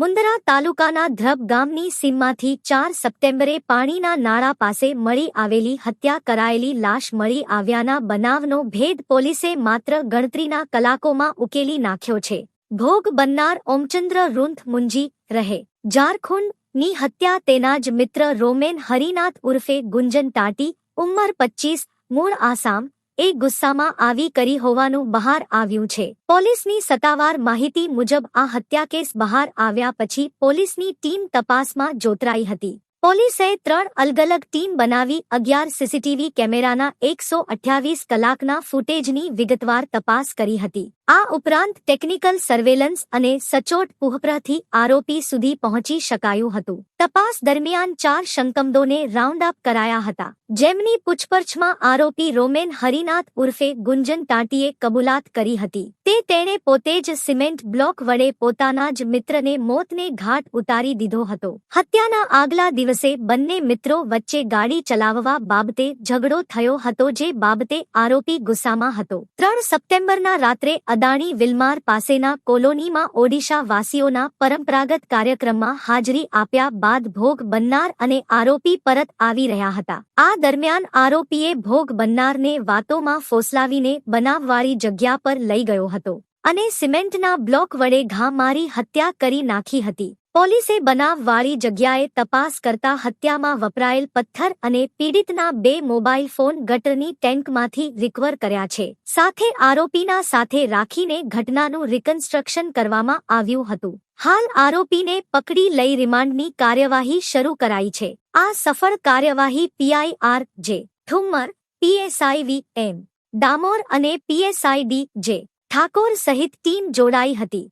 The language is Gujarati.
મુંદરા તાલુકાના ધ્રબ ગામની સીમમાંથી ચાર સપ્ટેમ્બરે પાણીના નાળા પાસે મળી આવેલી હત્યા કરાયેલી લાશ મળી આવ્યાના બનાવનો ભેદ પોલીસે માત્ર ગણતરીના કલાકોમાં ઉકેલી નાખ્યો છે. ભોગ બનનાર ઓમચંદ્ર રૂંથ મુંજી રહે. ઝારખુંડની હત્યા તેના જ મિત્ર રોમેન હરિનાથ ઉર્ફે ગુંજન ટાટી, ઉંમર પચ્ચીસ, મૂળ આસામ એ ગુસ્સામાં આવી કરી હોવાનું બહાર આવ્યું છે. પોલીસની સત્તાવાર માહિતી મુજબ આ હત્યા કેસ બહાર આવ્યા પછી પોલીસની ટીમ તપાસમાં જોતરાઈ હતી. પોલીસે ત્રણ અલગ અલગ ટીમ બનાવી અગિયાર સીસીટીવી કેમેરાના એકસો અઠ્યાવીસ કલાકના ફૂટેજની વિગતવાર તપાસ કરી હતી. આ ઉપરાંત ટેકનિકલ સર્વેલન્સ અને સચોટ પુહપરાથી આરોપી સુધી પહોંચી શકાયું હતું. તપાસ દરમિયાન ચાર શંકમદોને રાઉન્ડ અપ કરાયા હતા. જેમની પૂછપરછમાં આરોપી રોમેન હરિનાથ ઉર્ફે ગુંજન ટાંટીએ કબૂલાત કરી હતી. તે તેણે પોતે જ સિમેન્ટ બ્લોક વડે પોતાના જ મિત્રને મોતને ઘાટ ઉતારી દીધો હતો. હત્યાના આગલા દિવસે બંને મિત્રો વચ્ચે ગાડી ચલાવવા બાબતે ઝઘડો થયો હતો જે બાબતે આરોપી ગુસ્સામાં હતો. ત્રણ સપ્ટેમ્બરના રાત્રે અદાણી વિલમાર પાસેના કોલોનીમાં ઓડિશા વાસીઓના પરંપરાગત કાર્યક્રમમાં હાજરી આપ્યા બાદ ભોગ બનનાર અને આરોપી પરત આવી રહ્યા હતા. આ દરમિયાન આરોપીએ ભોગ બનનારને વાતોમાં ફોસલાવીને બનાવવાળી જગ્યા પર લઈ ગયો હતો અને સિમેન્ટના બ્લોક વડે ઘા મારી હત્યા કરી નાખી હતી. પોલીસે બનાવવાળી જગ્યાએ તપાસ કરતા હત્યામાં વપરાયેલ પથ્થર અને પીડિતના બે મોબાઈલ ફોન ગટરની ટેન્કમાંથી રિકવર કર્યા છે. સાથે આરોપીના સાથે રાખીને ઘટનાનું રિકન્સ્ટ્રક્શન કરવામાં આવ્યું હતું. હાલ આરોપીને પકડી લઈ રિમાન્ડની કાર્યવાહી શરૂ કરાઈ છે. આ સફળ કાર્યવાહી PI R J, Thummar PSI V M, Damor અને પીએસઆઈ ડી જે, ઠાકોર સહિત ટીમ જોડાઈ હતી.